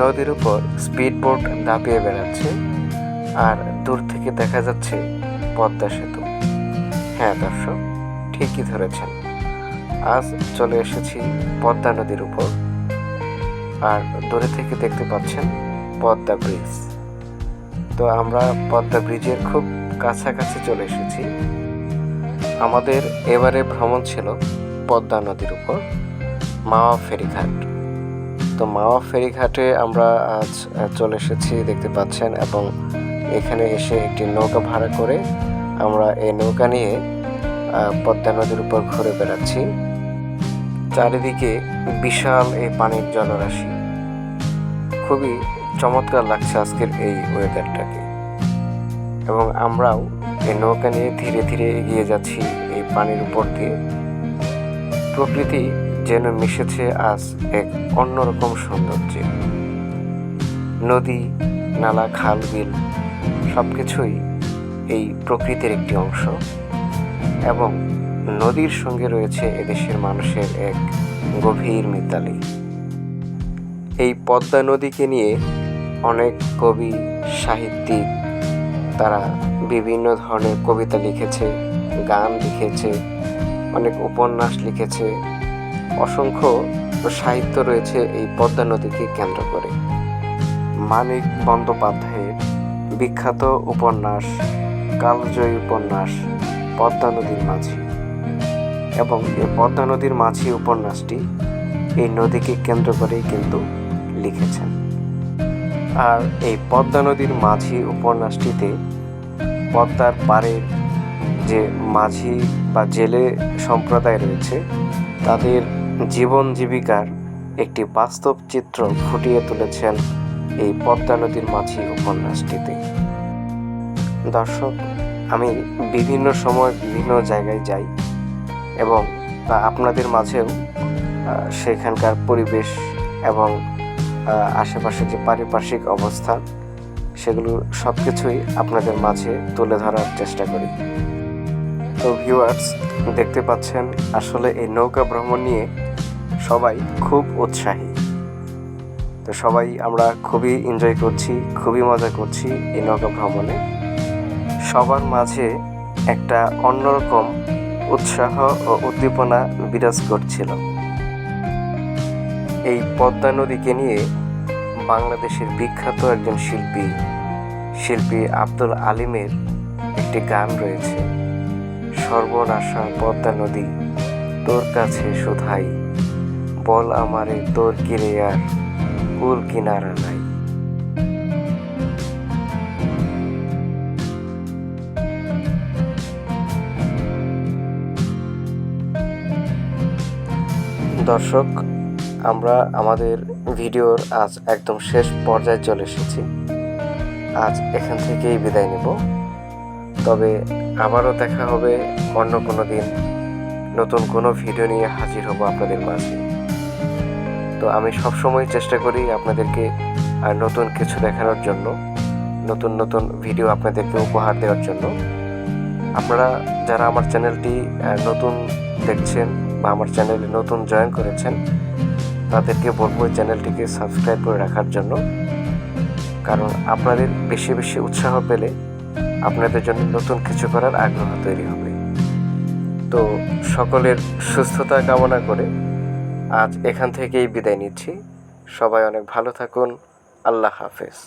নদীর উপর speed boat দাপিয়ে বেড়াচ্ছে আর দূর থেকে দেখা যাচ্ছে পদ্মা সেতু। হ্যাঁ দর্শক, ঠিকই ধরেছেন। আজ চলে এসেছি পদ্মা নদীর উপর। আর দূরে থেকে দেখতে পাচ্ছেন পদ্মা ব্রিজ। তো আমরা পদ্মা ব্রিজের খুব কাছাকাছি চলে এসেছি। আমাদের এবারে ভ্রমণ ছিল পদ্মা নদীর উপর, মাওয়া ফেরিঘাট। তো মাওয়া ফেরিঘাটে আমরা আজ চলে এসেছি, দেখতে পাচ্ছেন, এবং এখানে এসে একটি নৌকা ভাড়া করে আমরা এই নৌকা নিয়ে পদ্মা নদীর উপর ঘুরে বেড়াচ্ছি। চারিদিকে বিশাল এই পানির জলরাশি। খুবই চমৎকার লাগছে আজকের এই ওয়েদারটাকে এবং আমরাও এই নৌকা নিয়ে ধীরে ধীরে এগিয়ে যাচ্ছি এই পানির উপর দিয়ে। প্রকৃতি যেন মিশেছে আজ এক অন্যরকম সৌন্দর্যে। নদী, নালা, খাল, বিল সব কিছুই এই প্রকৃতির একটি অংশ এবং নদীর সঙ্গে রয়েছে এদেশের মানুষের এক গভীর মিতালি। এই পদ্মা নদীকে নিয়ে অনেক কবি, সাহিত্যিক তারা বিভিন্ন ধরনের কবিতা লিখেছে, গান লিখেছে, অনেক উপন্যাস লিখেছে। অসংখ্য সাহিত্য রয়েছে এই পদ্মা নদীকে কেন্দ্র করে। মানিক বন্দ্যোপাধ্যায়ের বিখ্যাত উপন্যাস, কালজয়ী উপন্যাস, পদ্মা নদীর মাঝি। এবং এই পদ্মা নদীর মাঝি উপন্যাসটি এই নদীকে কেন্দ্র করেই কিন্তু লিখেছেন। আর এই পদ্মা নদীর মাঝি উপন্যাসটিতে পদ্মার পাড়ের যে মাঝি বা জেলে সম্প্রদায় রয়েছে, তাদের জীবন জীবিকার একটি বাস্তব চিত্র ফুটিয়ে তুলেছেন এই পদ্মা নদীর মাঝি উপন্যাসটিতে। দর্শক, আমি বিভিন্ন সময় বিভিন্ন জায়গায় যাই এবং তা আপনাদের মাঝেও সেখানকার পরিবেশ এবং আশেপাশে যে পারিপার্শ্বিক অবস্থা সেগুলো সব কিছুই আপনাদের মাঝে তুলে ধরার চেষ্টা করি। তো ভিউয়ার্স দেখতে পাচ্ছেন আসলে এই নৌকা ভ্রমণ নিয়ে সবাই খুব উৎসাহী। তো সবাই আমরা খুবই এনজয় করছি, খুবই মজা করছি এই নৌকা ভ্রমণে। সবার মাঝে একটা অন্যরকম উৎসাহ ও উদ্দীপনা বিরাজ করছিল। এই পদ্মা নদীকে নিয়ে বাংলাদেশের বিখ্যাত একজন শিল্পী শিল্পী আব্দুল আলিমের একটি গান রয়েছে। সর্বনাশা পদ্মা নদী, তোর কাছে শোধাই। বল আমারে, তোর কিরে আর কুল কিনারা নাই। দর্শক, আমরা আমাদের ভিডিওর আজ একদম শেষ পর্যায়ে চলে এসেছি। আজ এখান থেকেই বিদায় নেব। তবে আবারও দেখা হবে অন্য কোনো দিন। নতুন কোনো ভিডিও নিয়ে হাজির হব আপনাদের মাঝে। তো আমি সবসময় চেষ্টা করি আপনাদেরকে আর নতুন কিছু দেখানোর জন্য, নতুন নতুন ভিডিও আপনাদেরকে উপহার দেওয়ার জন্য। আপনারা যারা আমার চ্যানেলটি নতুন দেখছেন বা আমার চ্যানেলে নতুন জয়েন করেছেন, তাদেরকে বলব চ্যানেলটিকে সাবস্ক্রাইব করে রাখার জন্য। কারণ আপনাদের বেশি বেশি উৎসাহ পেলে আপনাদের জন্য নতুন কিছু করার আগ্রহ তৈরি হবে। তো সকলের সুস্থতা কামনা করে আজ এখান থেকেই বিদায় নিচ্ছি। সবাই অনেক ভালো থাকুন। আল্লাহ হাফেজ।